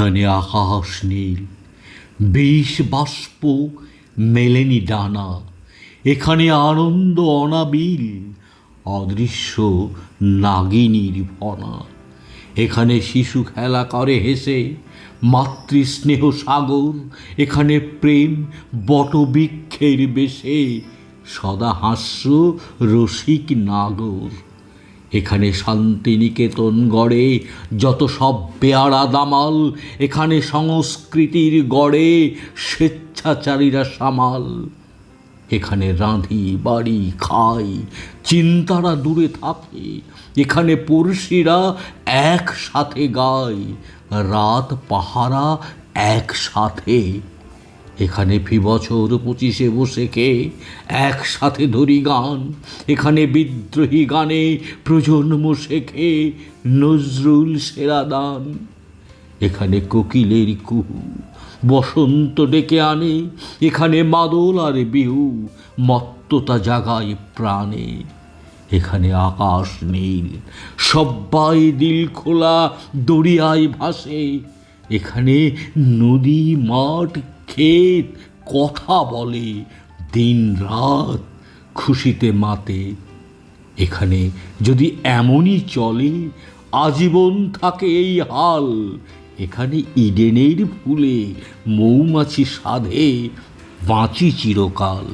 এখানে আকাশ নীল, বিষ বাষ্প মেলেনি ডানা, এখানে আনন্দ অনাবিল, অদৃশ্য নাগিনীর ভনা এখানে শিশু খেলা করে হেসে, মাতৃস্নেহ সাগর, এখানে প্রেম বটবৃক্ষের বেশে, সদা হাস্য রসিক নাগর। এখানে শান্তিনিকেতন গড়ে, যত সব পেয়ারা দামাল, এখানে সংস্কৃতির গড়ে, স্বেচ্ছাচারীরা সামাল। এখানে রাঁধি, বাড়ি, খাই, চিন্তারা দূরে থাকে, এখানে পড়শিরা একসাথে গায়, রাত পাহারা একসাথে এখানে ফি বছর পঁচিশে বসে কে একসাথে ধরি গান। এখানে বিদ্রোহী গানে প্রজন্ম শেখে নজরুল সেরা দান। এখানে কোকিলের কুহু বসন্ত ডেকে আনে। এখানে মাদল আর বিহু মত্ততা জাগায় প্রাণে। এখানে আকাশ নীল, সব্বাই দিল খোলা, দরিয়ায় ভাসে। এখানে নদী, মাঠ ক্ষেত কথা বলে দিন রাত খুশিতে মাতে। এখানে যদি এমনই চলে, আজীবন থাকে এই হাল। এখানে ইডেনের ফুলে মৌমাছি সাধে বাঁচি চিরকাল।